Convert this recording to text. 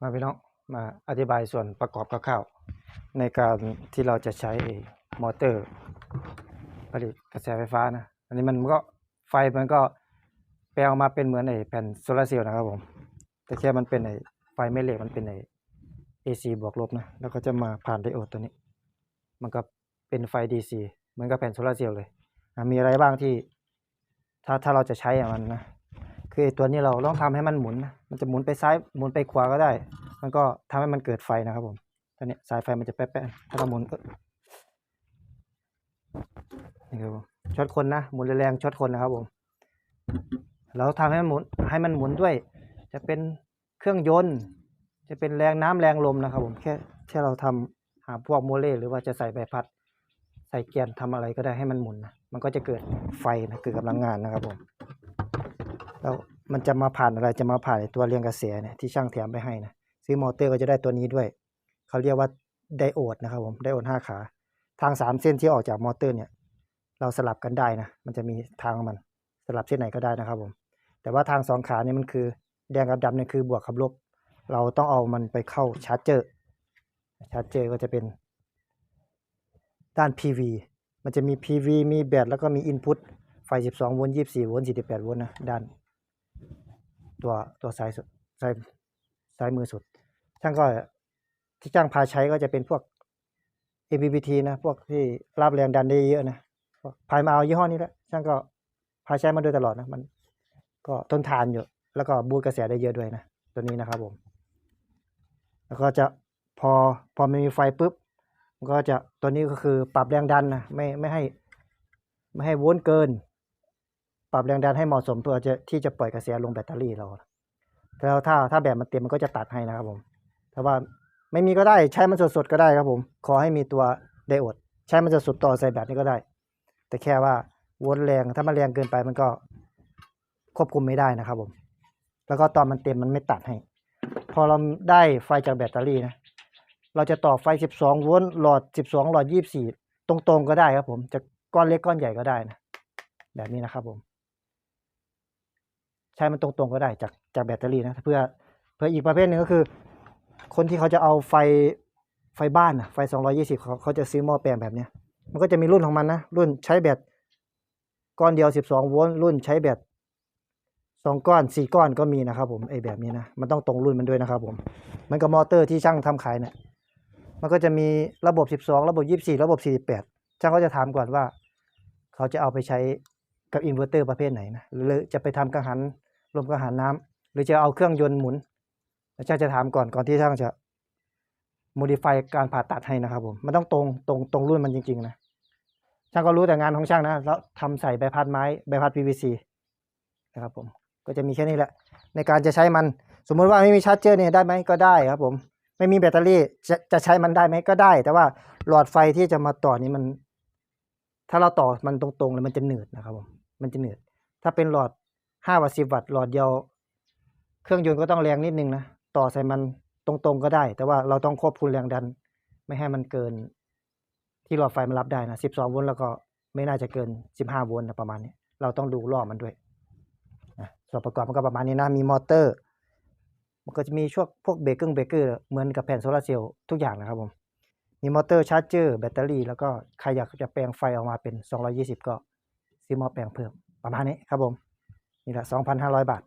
มาพี่น้องมาอธิบายส่วนประกอบคร่าวๆในการที่เราจะใช้มอเตอร์ผลิตกระแสไฟฟ้านะ อันนี้มันก็ไฟมันก็แปลออกมาเป็นเหมือนไอ้แผ่นโซลาร์เซลล์นะครับผม แต่แค่มันเป็นไอ้ไฟแม่เหล็กมันเป็นไอ้ AC บวกลบนะ แล้วก็จะมาผ่านไดโอดตัวนี้ มันก็เป็นไฟ DC เหมือนกับแผ่นโซลาร์เซลล์เลย มีอะไรบ้างที่ ถ้าถ้าเราจะใช้อย่างมันนะ คือตัวนี้เราต้องทำให้มันหมุนนะมันจะหมุนไปซ้ายหมุนไปขวาก็ได้ มันก็ทำให้มันเกิดไฟนะครับผมตอนนี้สายไฟมันจะแป๊ะๆถ้าเราหมุนก็นี่ครับผมช็อตคนนะหมุนแรงๆช็อตคนนะครับผมเราทำให้มันหมุนให้มันหมุนด้วย จะเป็นเครื่องยนต์ จะเป็นแรงน้ำแรงลมนะครับผมแค่แค่เราทำหาพวกโมเลกุลหรือว่าจะใส่ใบพัด ใส่เกียร์ทำอะไรก็ได้ให้มันหมุนนะมันก็จะเกิดไฟนะเกิดกำลังงานนะครับผม แล้วมันจะมาผ่านอะไรจะมาผ่านตัวเรียงกระแสเนี่ยที่ช่างแถมไปให้นะซื้อมอเตอร์ก็จะได้ตัวนี้ด้วย เขาเรียกว่าไดโอดนะครับผมไดโอดห้าขา ทางสามเส้นที่ออกจากมอเตอร์เนี่ย เราสลับกันได้นะ มันจะมีทางของมันสลับเส้นไหนก็ได้นะครับผม แต่ว่าทางสองขาเนี่ยมันคือแดงกับดำเนี่ยคือบวกกับลบ เราต้องเอามันไปเข้าชาร์จเจอร์ชาร์จเจอร์ก็จะเป็นด้าน PV มันจะมี PV มีแบตแล้วก็มี Input ไฟ 12 โวลต์ 24 โวลต์ 48 โวลต์นะ ด้าน ตัวตัวซ้ายสุดซ้ายซ้ายมือสุดช่างก็ที่ช่างพาใช้ก็จะเป็นพวก APPT นะพวกที่รับแรงดันได้เยอะนะพวกพายมาเอายี่ห้อนี้แหละช่างก็พาใช้มาโดยตลอดนะมันก็ทนทานอยู่ แล้วก็บูตกระแสได้เยอะด้วยนะตัวนี้นะครับผม แล้วก็จะพอพอมันมีไฟปุ๊บมันก็จะตัวนี้ก็คือปรับแรงดันนะไม่ไม่ให้ ไม่ให้วลต์เกิน ปรับแรงดันให้เหมาะสมเพื่อจะที่จะปล่อยกระแสลงแบตเตอรี่เราแล้วถ้าถ้าแบตมันเต็มมันก็จะตัดให้นะครับผมแต่ว่าไม่มีก็ได้ใช้มันสดๆก็ได้ครับผม ขอให้มีตัวไดโอดใช้มันสดๆต่อใส่แบตนี่ก็ได้ แต่แค่ว่าวลแรงถ้ามันแรงเกินไปมันก็ควบคุมไม่ได้นะครับผม แล้วก็ตอนมันเต็มมันไม่ตัดให้ พอเราได้ไฟจากแบตเตอรี่นะ เราจะต่อไฟ 12 โวลต์หลอด 12 หลอด 24 ตรงๆก็ได้ครับผม จะก้อนเล็กก้อนใหญ่ก็ได้นะ แบบนี้นะครับผม ใช้มันตรงๆก็ได้จากจากแบตเตอรี่นะเพื่อเพื่ออีกประเภทหนึ่งก็คือ คนที่เขาจะเอาไฟไฟบ้านนะไฟ 220เขาเขาจะซื้อหม้อแปลงแบบเนี้ยมันก็จะมีรุ่นของมันนะ รุ่นใช้แบตก้อนเดียว 12 โวลต์รุ่นใช้แบตสองก้อนสี่ก้อนก็มีนะครับผมไอแบบนี้นะมันต้องตรงรุ่นมันด้วยนะครับผมมันกับมอเตอร์ที่ช่างทำขายเนี่ยมันก็จะมีระบบ 12 ระบบ 24 ระบบ 48 ช่างก็จะถามก่อนว่า เขาจะเอาไปใช้กับอินเวอร์เตอร์ประเภทไหนนะหรือจะไปทำกังหัน ลมกังหันน้ำหรือจะเอาเครื่องยนต์หมุนแล้วช่างจะถามก่อนก่อนที่ช่างจะ modify การผ่าตัดให้นะครับผมมันต้องตรงตรงตรงรุ่นมันจริง ๆ นะช่างก็รู้แต่งานของช่างนะแล้วทำใส่ใบพัดไม้ใบพัด PVC นะครับผมก็จะมีแค่นี้แหละ ในการจะใช้มันสมมุติว่าไม่มีชาร์จเจอร์เนี่ยได้ไหมก็ได้ครับผมไม่มีแบตเตอรี่จะจะใช้มันได้ไหมก็ได้ แต่ว่าหลอดไฟที่จะมาต่อนี้มัน ถ้าเราต่อมันตรงๆเลยมันจะหนืดนะครับผมมันจะหนืด ถ้าเป็นหลอด ห้าวัตต์สิบวัตต์หลอดเดียว เครื่องยนต์ก็ต้องแรงนิดนึงนะ ต่อใส่มันตรงๆก็ได้ แต่ว่าเราต้องควบคุมแรงดัน ไม่ให้มันเกิน ที่หลอดไฟมันรับได้นะสิบสองโวลต์แล้วก็ไม่น่าจะเกินสิบห้าโวลต์นะประมาณนี้ เราต้องดูรอบมันด้วยนะส่วนประกอบมันก็ประมาณนี้นะ มีมอเตอร์ มันก็จะมีช่วงพวกเบรกเกอร์เบรกเกอร์เหมือนกับแผ่นโซลาร์เซลล์ทุกอย่างนะครับผมมีมอเตอร์ชาร์จเจอร์แบตเตอรี่แล้วก็ใครอยากจะแปลงไฟออกมาเป็น 220 ก็ซื้อมอแปลงเพิ่มประมาณนี้ครับผม นี่แหละ 2,500 บาท